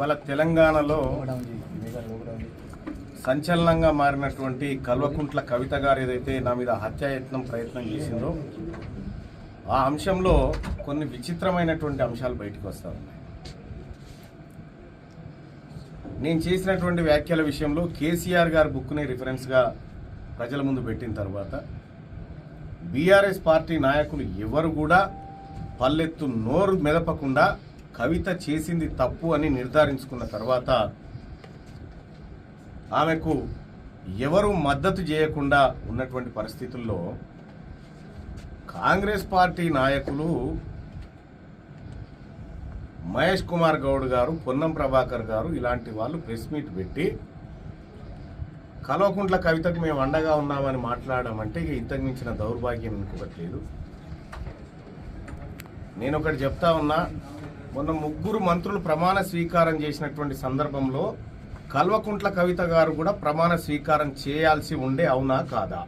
తెలంగాణలో సంచలనంగా మారినటువంటి కల్వకుంట్ల కవిత గారు ఏదైతే నా మీద హత్యాయత్నం ప్రయత్నం చేసిందో ఆ అంశంలో కొన్ని విచిత్రమైనటువంటి అంశాలు బయటకు వస్తా ఉన్నాయి. నేను చేసినటువంటి వ్యాఖ్యల విషయంలో కేసీఆర్ గారి బుక్ని రిఫరెన్స్గా ప్రజల ముందు పెట్టిన తర్వాత బీఆర్ఎస్ పార్టీ నాయకులు ఎవరు కూడా పల్లెత్తు నోరు మెదపకుండా కవిత చేసింది తప్పు అని నిర్ధారించుకున్న తర్వాత ఆమెకు ఎవరు మద్దతు చేయకుండా ఉన్నటువంటి పరిస్థితుల్లో కాంగ్రెస్ పార్టీ నాయకులు మహేష్ కుమార్ గౌడ్ గారు పొన్నం ప్రభాకర్ గారు ఇలాంటి వాళ్ళు ప్రెస్ మీట్ పెట్టి కల్వకుంట్ల కవితకు మేము అండగా ఉన్నామని మాట్లాడడం అంటే ఇక ఇంతకు మించిన దౌర్భాగ్యం ఇంకొకటి లేదు. నేను ఒకటి చెప్తా ఉన్నా మొన్న ముగ్గురు మంత్రులు ప్రమాణ స్వీకారం చేసినటువంటి సందర్భంలో కల్వకుంట్ల కవిత గారు కూడా ప్రమాణ స్వీకారం చేయాల్సి ఉండే అవునా కాదా?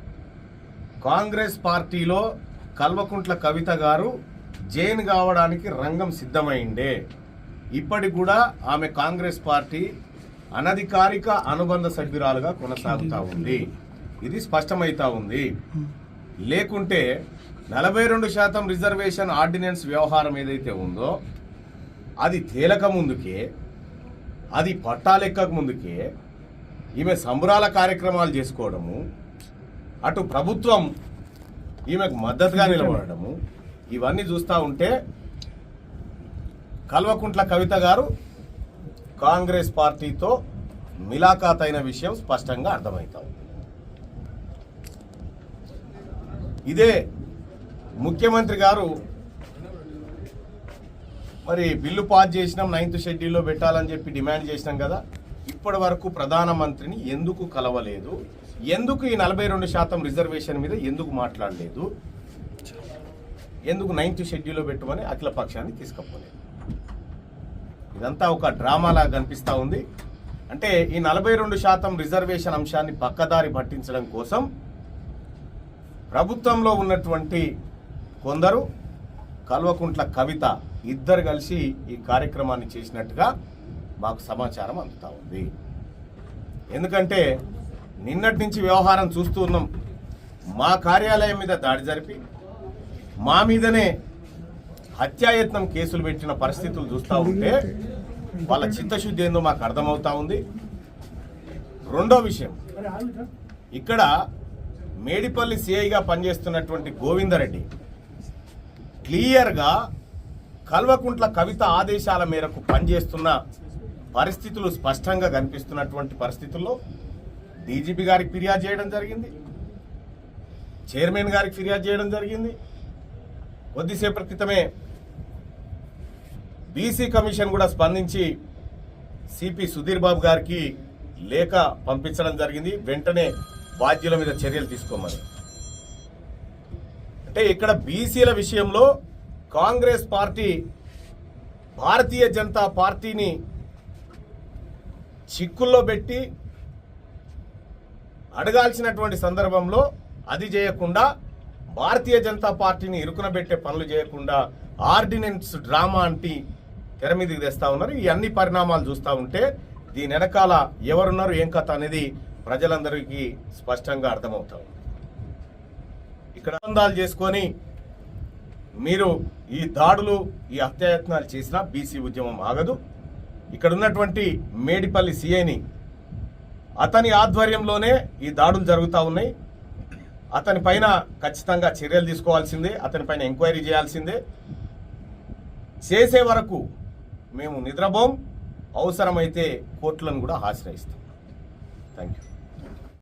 కాంగ్రెస్ పార్టీలో కల్వకుంట్ల కవిత గారు జైన్ కావడానికి రంగం సిద్ధమైండే ఇప్పటికి కూడా ఆమె కాంగ్రెస్ పార్టీ అనధికారిక అనుబంధ సభ్యురాలుగా కొనసాగుతూ ఉంది. ఇది స్పష్టమవుతా ఉంది. లేకుంటే నలభై రెండు శాతం రిజర్వేషన్ ఆర్డినెన్స్ వ్యవహారం ఏదైతే ఉందో అది తేలక ముందుకే అది పట్టాలెక్కక ముందుకే ఈమె సంబరాల కార్యక్రమాలు చేసుకోవడము అటు ప్రభుత్వం ఈమెకు మద్దతుగా నిలబడము ఇవన్నీ చూస్తూ ఉంటే కల్వకుంట్ల కవిత గారు కాంగ్రెస్ పార్టీతో మిలాఖాత్ అయిన విషయం స్పష్టంగా అర్థమవుతా. ఇదే ముఖ్యమంత్రి గారు మరి బిల్లు పాస్ చేసినాం నైన్త్ షెడ్యూల్లో పెట్టాలని చెప్పి డిమాండ్ చేసినాం కదా. ఇప్పటి వరకు ప్రధానమంత్రిని ఎందుకు కలవలేదు? ఎందుకు ఈ నలభై రెండు శాతం రిజర్వేషన్ మీద ఎందుకు మాట్లాడలేదు? ఎందుకు నైన్త్ షెడ్యూల్లో పెట్టమని అఖిల పక్షాన్ని తీసుకపోలేదు? ఇదంతా ఒక డ్రామాలా కనిపిస్తూ ఉంది. అంటే ఈ నలభై రెండు శాతం రిజర్వేషన్ అంశాన్ని పక్కదారి పట్టించడం కోసం ప్రభుత్వంలో ఉన్నటువంటి కొందరు కల్వకుంట్ల కవిత ఇద్దరు కలిసి ఈ కార్యక్రమాన్ని చేసినట్టుగా మాకు సమాచారం అందుతూ ఉంది. ఎందుకంటే నిన్నటి నుంచి వ్యవహారం చూస్తూ ఉన్నాం. మా కార్యాలయం మీద దాడి జరిపి మా మీదనే హత్యాయత్నం కేసులు పెట్టిన పరిస్థితులు చూస్తూ ఉంటే వాళ్ళ చిత్తశుద్ధి ఏందో మాకు అర్థమవుతా ఉంది. రెండో విషయం ఇక్కడ మేడిపల్లి సిఐగా పనిచేస్తున్నటువంటి గోవిందరెడ్డి క్లియర్గా కల్వకుంట్ల కవిత ఆదేశాల మేరకు పనిచేస్తున్న పరిస్థితులు స్పష్టంగా కనిపిస్తున్నటువంటి పరిస్థితుల్లో డీజీపీ గారికి ఫిర్యాదు చేయడం జరిగింది. చైర్మన్ గారికి ఫిర్యాదు చేయడం జరిగింది. కొద్దిసేపటి క్రితమే బీసీ కమిషన్ కూడా స్పందించి సిపి సుధీర్ బాబు గారికి లేఖ పంపించడం జరిగింది. వెంటనే బాధ్యుల మీద చర్యలు తీసుకోమని. అంటే ఇక్కడ బీసీల విషయంలో కాంగ్రెస్ పార్టీ భారతీయ జనతా పార్టీని చిక్కుల్లో పెట్టి అడగాల్సినటువంటి సందర్భంలో అది చేయకుండా భారతీయ జనతా పార్టీని ఇరుకునబెట్టే పనులు చేయకుండా ఆర్డినెన్స్ డ్రామా అంటే తెర మీదకి తెస్తా ఉన్నారు. ఈ అన్ని పరిణామాలు చూస్తూ ఉంటే దీని వెనకాల ఎవరున్నారు ఏం కథ అనేది ప్రజలందరికీ స్పష్టంగా అర్థమవుతా ఉంది. ఇక్కడ ఒప్పందాలు చేసుకొని మీరు ఈ దాడులు ఈ హత్యాయత్నాలు చేసినా బీసీ ఉద్యమం ఆగదు. ఇక్కడ ఉన్నటువంటి మేడిపల్లి సిఐని అతని ఆధ్వర్యంలోనే ఈ దాడులు జరుగుతూ ఉన్నాయి. అతని పైన ఖచ్చితంగా చర్యలు తీసుకోవాల్సిందే అతని పైన ఎంక్వైరీ చేయాల్సిందే. చేసే వరకు మేము నిద్రపోం అవసరమైతే కోర్టులను కూడా ఆశ్రయిస్తాం. Thank you